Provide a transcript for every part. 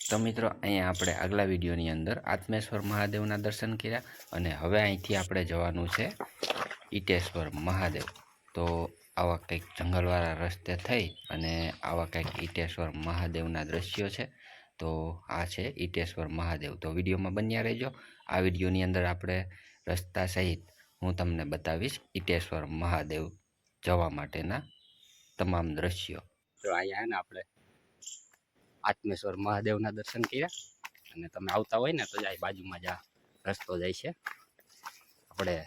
તો મિત્રો, અહીંયા આપણે આગલા વિડીયોની અંદર આત્મેશ્વર મહાદેવના દર્શન કર્યા અને હવે અહીંથી આપણે જવાનું છે ઈટેશ્વર મહાદેવ. તો આવા કંઈક જંગલવાળા રસ્તે થઈ અને આવા કંઈક ઈટેશ્વર મહાદેવના દ્રશ્યો છે, તો આ છે ઈટેશ્વર મહાદેવ. તો વિડીયોમાં બન્યા રહેજો. આ વિડીયોની અંદર આપણે રસ્તા સહિત હું તમને બતાવીશ ઈટેશ્વર મહાદેવ જવા માટેના તમામ દ્રશ્યો. તો અહીંયા આપણે આત્મેશ્વર મહાદેવના દર્શન કર્યા. અને તમે આવતા હોય ને તો જાય બાજુમાં જ રસ્તો જાય છે. આપણે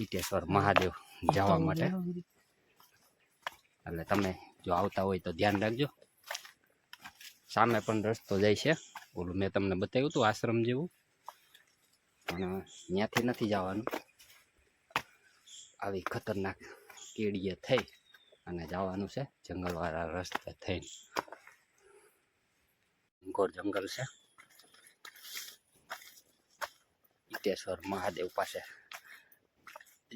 ઈટેશ્વર મહાદેવ જવા માટે. એટલે તમે જો આવતા હોય તો ધ્યાન રાખજો. સામે પણ રસ્તો જાય છે. ઓલું મેં તમને બતાવ્યું હતું આશ્રમ જેવું. પણ ત્યાંથી નથી જવાનું. આવી ખતરનાક કેડીએ થઈ અને જવાનું છે જંગલવાળા રસ્તે થઈને. ઘોર જંગલ છે. ઈટેશ્વર મહાદેવ પાસે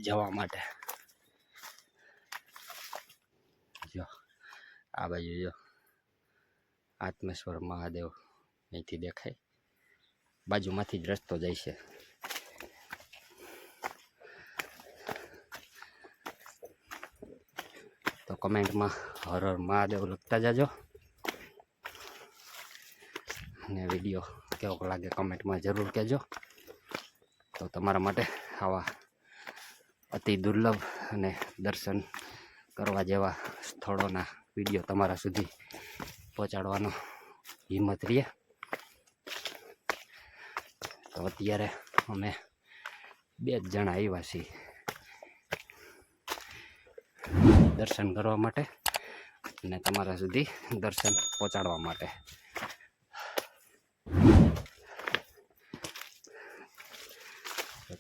જવા માટે. જો, આ બાજુ જો. આત્મેશ્વર મહાદેવ અહીંથી દેખાય. બાજુમાંથી જ રસ્તો જાય છે. તો કમેન્ટમાં હર હર મહાદેવ લખતા જાજો. અને વીડિયો કેવો લાગે કમેન્ટમાં જરૂર કહેજો. તો તમારા માટે આવા અતિ દુર્લભ અને દર્શન કરવા જેવા સ્થળોના વીડિયો તમારા સુધી પહોંચાડવાનો હિંમત રહીએ. તો અત્યારે અમે બે જ જણા આવ્યા છીએ દર્શન કરવા માટે અને તમારા સુધી દર્શન પહોંચાડવા માટે.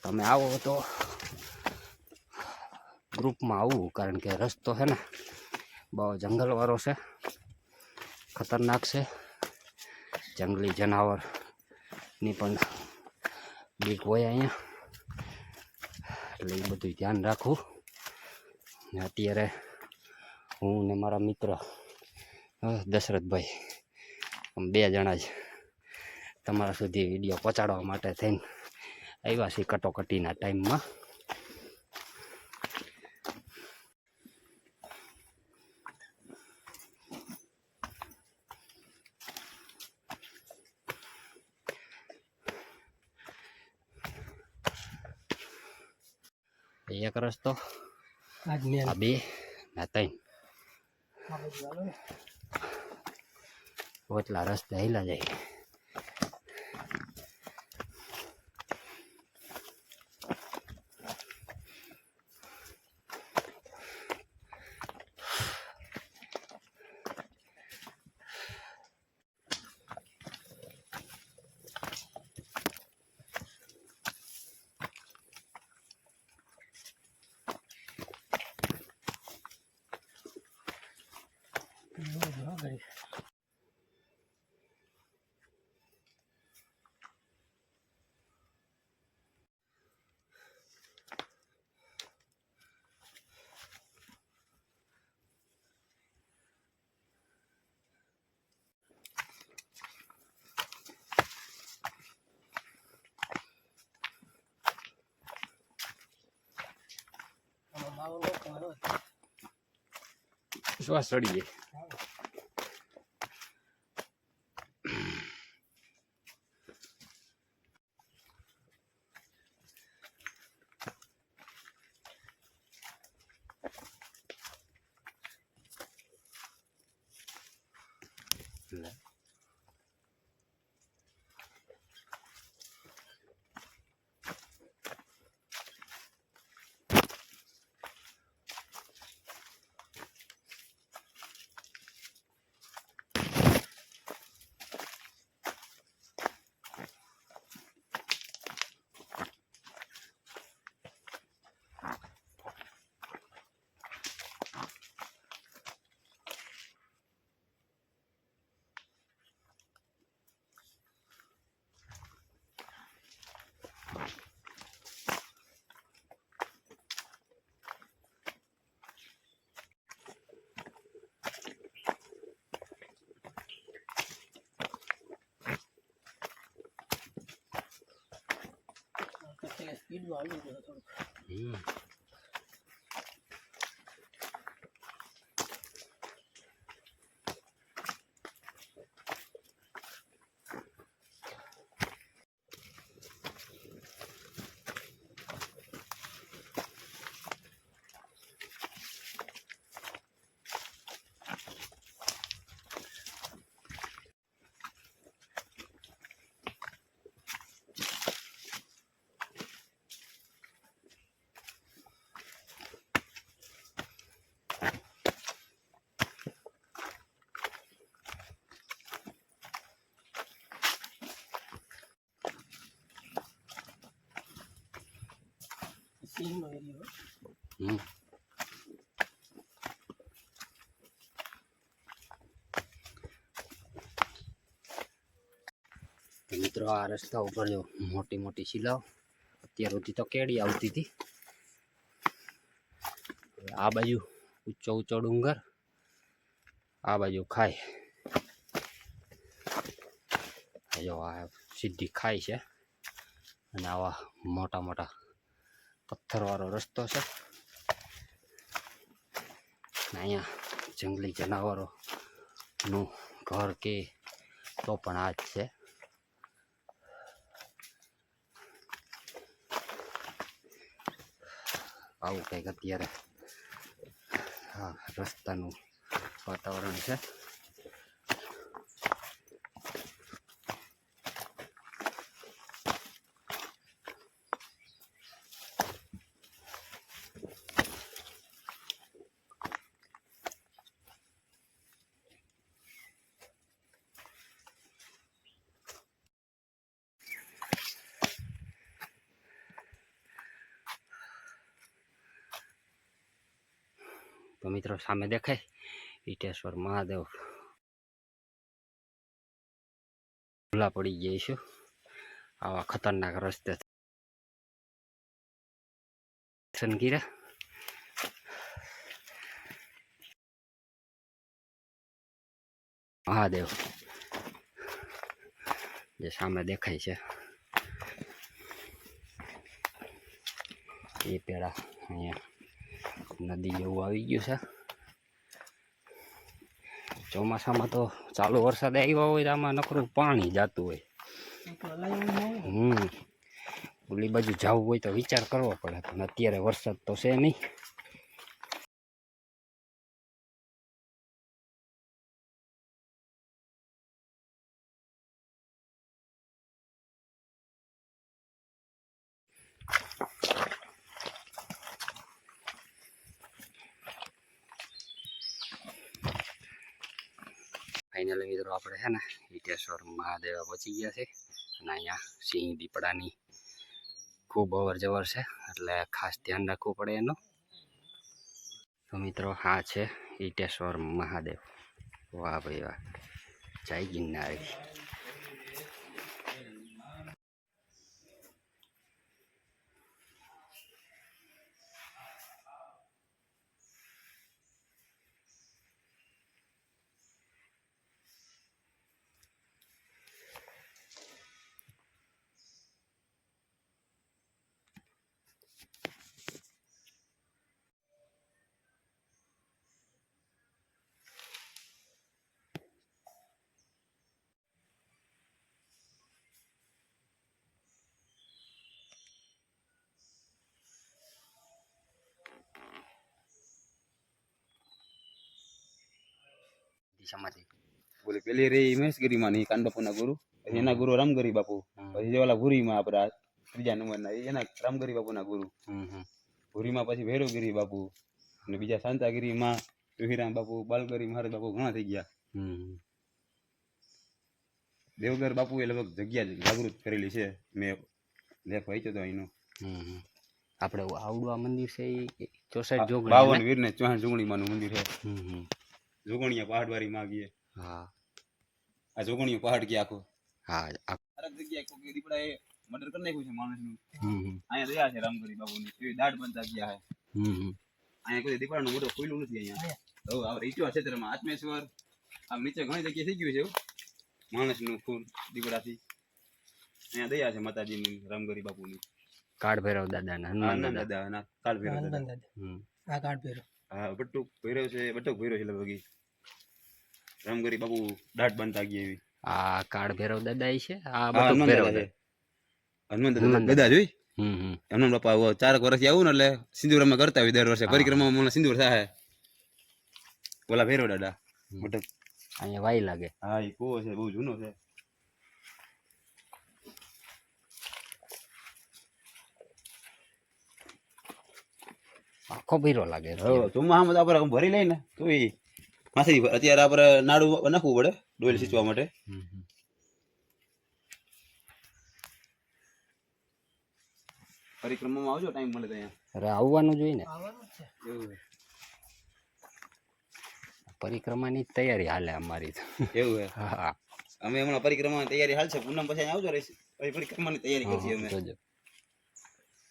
તમે આવો તો ગ્રુપમાં આવવું કારણ કે રસ્તો છે ને બહુ જંગલવાળો છે, ખતરનાક છે, જંગલી જનાવરની પણ બીક હોય અહીંયા. એટલે એ બધું ધ્યાન રાખવું. ને અત્યારે હું ને મારા મિત્ર દશરથભાઈ બે જણા જ તમારા સુધી વીડિયો પહોંચાડવા માટે થઈને આવ્યા છીએ કટોકટીના ટાઈમમાં. એક રસ્તો આ બે ના ત્રણ. ઓટલા રસ્તે હેલા જાય. એવું બધું હો ગઈ. આમાં કીડું આવી ગયું થોડુંક સિંહનો એરિયો હમ મિત્રો આ રસ્તા ઉપર જો મોટી મોટી શિલાઓ, અત્યાર સુધી તો કેડી આવતી હતી. આ બાજુ ઊંચો ઊંચો ડુંગર, આ બાજુ ખાય. જો આ સીધી ખાય છે. અને આવા મોટા મોટા પથ્થરવાળો રસ્તો છે. અહીંયા જંગલી જનાવરોનું ઘર કે તો પણ આ જ છે. આવું કંઈક અત્યારે હા રસ્તાનું વાતાવરણ છે. તો મિત્રો સામે દેખાય. ઈટેશ્વર મહાદેવ ભૂલા પડી જઈશું આવા ખતરનાક રસ્તે સનગીરા મહાદેવ જે સામે દેખાય છે. એ પેડા અહીંયા નદી જેવું આવી ગયું છે. ચોમાસામાં તો ચાલુ વરસાદ આવ્યો હોય તો આમાં નકરું પાણી જાતું હોય. હમ. ઓલી બાજુ જવું હોય તો વિચાર કરવો પડે પણ અત્યારે વરસાદ તો છે નહીં. ફાઇનલી મિત્રો આપણે છે ને ઈટેશ્વર મહાદેવ પહોંચી ગયા છે. અને અહીંયા સિંહ દીપડાની ખૂબ અવર જવર છે, એટલે ખાસ ધ્યાન રાખવું પડે એનું. તો મિત્રો, આ છે ઈટેશ્વર મહાદેવ. વાહ ભાઈ વાહ. જય ગિરનારી. દિશામાંથી બોલે પેલી રે મહેશગીરીમાં ની કાંડપુના ગુરુ પછી એના ગુરુ રામગરી બાપુ. પછી જે ઓલા ભૂરીમાં આપણા ત્રીજા નંબરના એ એના રામગરી બાપુના ગુરુ ભૂરીમાં પછી ભૈરવગીરી બાપુ અને બીજા શાંતાગીરીમાં તુહિરામ બાપુ બાલગરી મહારાજ બાપુ ઘણા થઈ ગયા હમ દેવગર બાપુએ લગભગ જગ્યા જાગૃત કરેલી છે મેં લેખ વાંચ્યો હતો એનો. આપણે આવડવા આ મંદિર છે એ ચોસઠ જોગણી બાવન વીર ને ચૌહાણ જોગણીમાંનું મંદિર છે. જોગણીયા પહાડવાળી માં આવીએ. હા. આ જોગણિયો પહાડ કે આખો. હા આ- જગ્યાએ કોઈ એ મર્ડર કરી નાખ્યું છે માણસનું? નું. અહીંયા રહ્યા છે રામગરી બાપુની. એવી દાઢ બનતા ગયા હે. અહીંયા કોઈ દીપડાનું મોટું ખુલ્લું નથી અહીંયા. હવે આ રીચવા ક્ષેત્રમાં આત્મેશ્વર આમ નીચે ઘણી જગ્યાએ થઈ ગયું છે માણસ માણસનું ખૂન દીપડાથી. અહીંયા દયા છે માતાજીની રામગરી બાપુની. કાળ ભૈરવ દાદા ના હનુમાન હનુમાન દાદા. દાદા ના કાળ ભૈરવ દાદા. આ કાર્ડ પહેરો હા બટુક ભૈરવ છે બટુક ભૈરવ છે લગભગ. રામગરી બાપુ દાઢ બાંધતા ગયા એવી. આ કાળ ભેરવ દાદા છે? આ બધું ભેરવ છે. હનુમાન દાદા દાદા. જોઈ હમ હમ બાપા ચારક વર્ષથી આવું ને એટલે સિંધુર અમે કરતા હોય દર વર્ષે. પરિક્રમા મને સિંદૂર થાય. ઓલા ભેરવ દાદા. મોટો. અહીંયા વાઈ લાગે. હા એ કુવો છે બહુ જૂનો છે. આખો ભીરો લાગે. ચોમાસામાં તો આપણે ભરી લઈએ ને. તો એ માથેથી અત્યારે આપણે નાડું નાખવું પડે ડોયલ સિંચવા માટે. પરિક્રમામાં આવજો ટાઈમ મળે ત્યાં અરે આવવાનું જોઈએ ને. પરિક્રમાની તૈયારી હાલે અમારી તો. એવું છે હા અમે હમણાં પરિક્રમાની તૈયારી હાલ છે. પૂનમ પછી આવજો રહીશ. પછી પરિક્રમાની તૈયારી કરશી અમે. જોજો.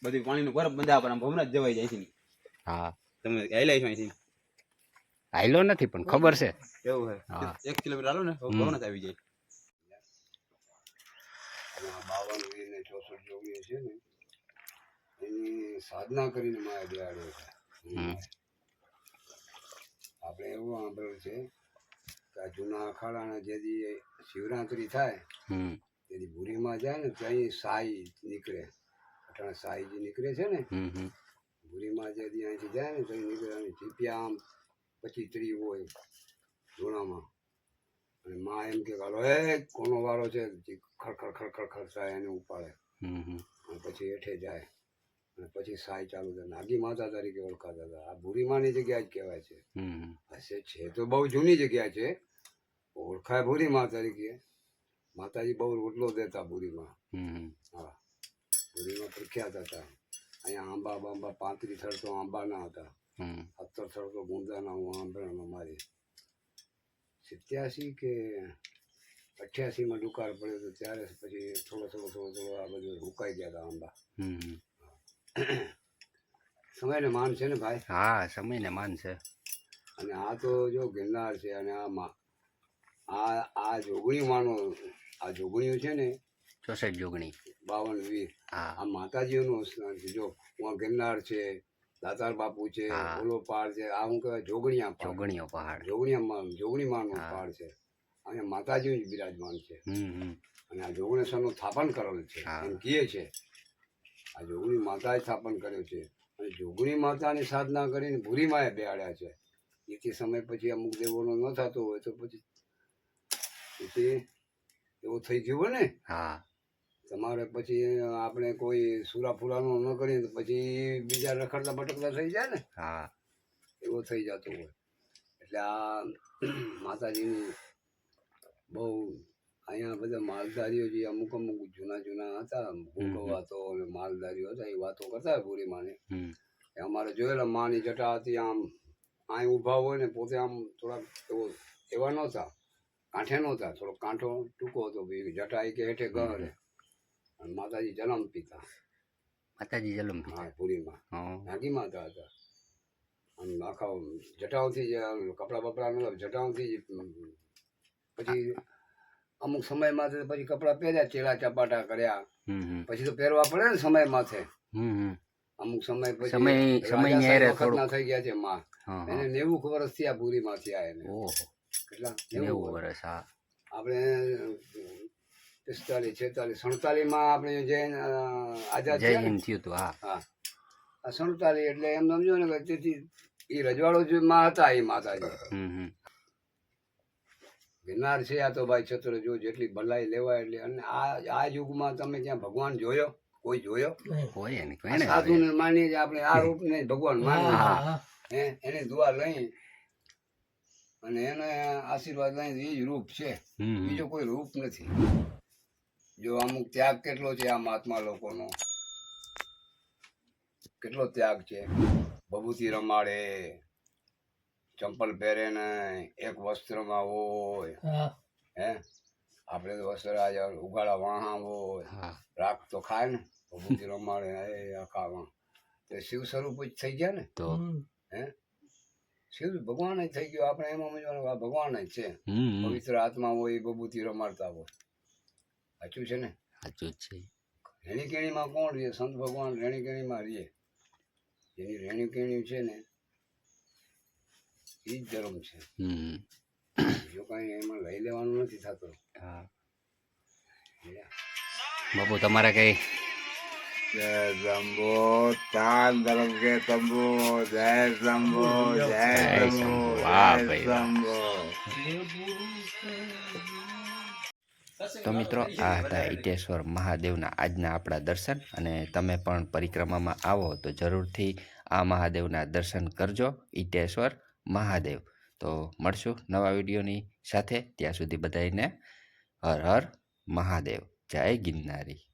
બધી પાણીનું બરફ બંધા આપણે આમ ભમરા જ જવાઈ જાય છે હા. તમે હાલ્યા છો અહીંથી? હાયલો નથી પણ ખબર છે. એવું છે. એક કિલોમીટર હાલો ને. ભવનાથ આવી જાય. બાવન વીર ને ચોસઠ જોગીઓ છે ને એની સાધના કરીને માયા બેહાડ્યો છે. આપણે એવું સાંભળ્યું છે કે આ જૂના અખાડાના જે દી શિવરાત્રી થાય હમ. તેથી ભૂરીમાં જાય ને ત્યાં સાઈ નીકળે. અટાણે સાઈજી નીકળે છે ને હમ હમ. ભૂરીમાં જે દી અહીંથી જાય ને ત્યાં નીકળે અને જીપિયા આમ પચીસ ત્રી હોય જૂનામાં અને માં એમ કે હાલો એ કોનો વારો છે? જી ખડખડ ખડખડ ખડસાય એને ઉપાડે. અને પછી હેઠે જાય. અને પછી સાય ચાલુ થાય. નાગી માતા તરીકે ઓળખાતા હતા. આ ભૂરીમાની જગ્યા જ કહેવાય છે. હશે છે તો બહુ જૂની જગ્યા છે. ઓળખાય ભૂરીમા તરીકે. માતાજી બહુ રોટલો દેતા હમ હા. ભૂરીમાં પ્રખ્યાત હતા. અહીંયા આંબા બાંબા પાંત્રી થડતો આંબાના હતા. થડ તો ગુંદાના હું આંબળાનો મારી. સિત્યાસી કે અઠ્યાસીમાં દુકાળ પડ્યો તો ત્યારે પછી થોડો થોડો થોડો થોડો આ બધું રોકાઈ ગયા હતા આંબા. સમયને માન છે ને ભાઈ? હા સમયને માન છે. અને આ તો જો ગિરનાર છે અને આ આ આ જોગણી માનો આ જોગણીઓ છે ને ચોસઠ જોગણી. બાવન વીર હા. આ માતાજીઓનું સ્થાન છે. જો હું ગિરનાર છે દાતાર બાપુ છે ઓલો પહાડ છે આ હું કહેવાય જોગણિયા જોગણીઓ પહાડ જોગણિયામાં જોગણી પહાડ છે. અને માતાજી બિરાજમાન છે. અને આ જોગણેશ્વરનું સ્થાપન કરેલું છે. એમ કહે છે. આ જોગણી માતાએ સ્થાપન કર્યું છે. અને જોગણી માતાની સાધના કરીને ભૂરી માએ બેહાડ્યા છે. એથી સમય પછી અમુક દેવોનો ન થતો હોય તો પછી એથી એવું થઈ ગયું ને હા. તમારે પછી આપણે કોઈ સુરાફુરાનો ન કરીએ તો પછી બીજા રખડતા ભટકતા થઈ જાય ને? હા. એવો થઈ જતો હોય. એટલે આ માતાજીની બહુ અહીંયા બધા માલધારીઓ જે અમુક અમુક જૂના જૂના હતા ભૂકો હમ. વાતો અને માલધારીઓ હતા એ વાતો કરતા પૂરી માને. એ અમારે જોયેલા માની જટા હતી આમ અહીં ઊભા હોય ને પોતે આમ થોડાક એવો એવા નહોતા કાંઠે નહોતા થોડો કાંઠો ટૂંકો હતો જટા એ કે હેઠે ગહરે અને માતાજી જન્મ પિતા. માતાજી જલમ હા પુરીમાં. નાગી માતા હતા અને આખા જટાઓથી જ કપડા બપડા મતલબ જટાઓથી જ પછી અમુક સમય માથે પછી કપડા પહેર્યા ચેલા ચપાટા કર્યા. પછી તો પહેરવા પડે ને સમય માથે. અમુક સમય પછી સમય- વખતના થોડુંક. થઈ ગયા છે માં. એને હા. નેવું વર્ષ થયા ભૂરી માં એને. ઓહો. કેટલા? નેવું વર્ષ. વર્ષ હા. આપણે પિસ્તાલીસ છેતાલીસ સડતાલીસમાં આપણે જૈન આઝાદ જય હિન્દ થયું હતું હા. હા. આ સડતાલીસ એટલે એમ સમજો ને કે તેથી એ રજવાડો જે માં હતા એ માતાજી. હમ હમ. ગિરનાર છે આ તો ભાઈ છત્ર જો જેટલી ભલાઈ લેવાય એટલે અને આ આ યુગમાં તમે ત્યાં ભગવાન જોયો? કોઈ જોયો? સાધુને માની જ આપણે આ રૂપને ભગવાન માની હા, હા. હે એની દુઆ લઈ અને એને આશીર્વાદ લઈ એ જ રૂપ છે. બીજો કોઈ રૂપ નથી. જો અમુક ત્યાગ કેટલો છે આ મહાત્મા લોકોનો? કેટલો ત્યાગ છે? બબૂતી રમાડે ચંપલ પહેરે ને એક વસ્ત્રમાં હોય. હે. આપણે તો વસ્ત્ર આજે ઉગાડા વાહા હોય. હા. રાખ તો ખાય ને બબૂતી રમાડે એ આખા વાહ તે શિવ સ્વરૂપ જ થઈ ગયા ને? તો? હે? શિવ ભગવાન જ થઈ ગયો. આપણે એમાં સમજવાનું ભગવાન જ છે. પવિત્ર આત્મા હોય એ બબૂતી રમાડતા હોય. સાચું છે ને? સાચું જ છે. રેણી કેણીમાં કોણ રહે? સંત ભગવાન રેણી કેણીમાં રહે. એની રેણી કેણી છે ને એ જ ધર્મ છે. જો કાંઈ એમાં લઈ લેવાનું નથી થતું. હા. બાપુ તમારે કઈ? જય શંભો તાન ધરમ કે શંભો જય જંબો જય. વાહ જય. શંભો તો મિત્રો, આ હતા ઈટેશ્વર મહાદેવના આજના આપણા દર્શન અને તમે પણ પરિક્રમામાં આવો તો જરૂરથી આ મહાદેવના દર્શન કરજો, ઈટેશ્વર મહાદેવ. તો મળશું નવા વિડીયોની સાથે, ત્યાં સુધી બધાને હર હર મહાદેવ. જય ગિરનારી.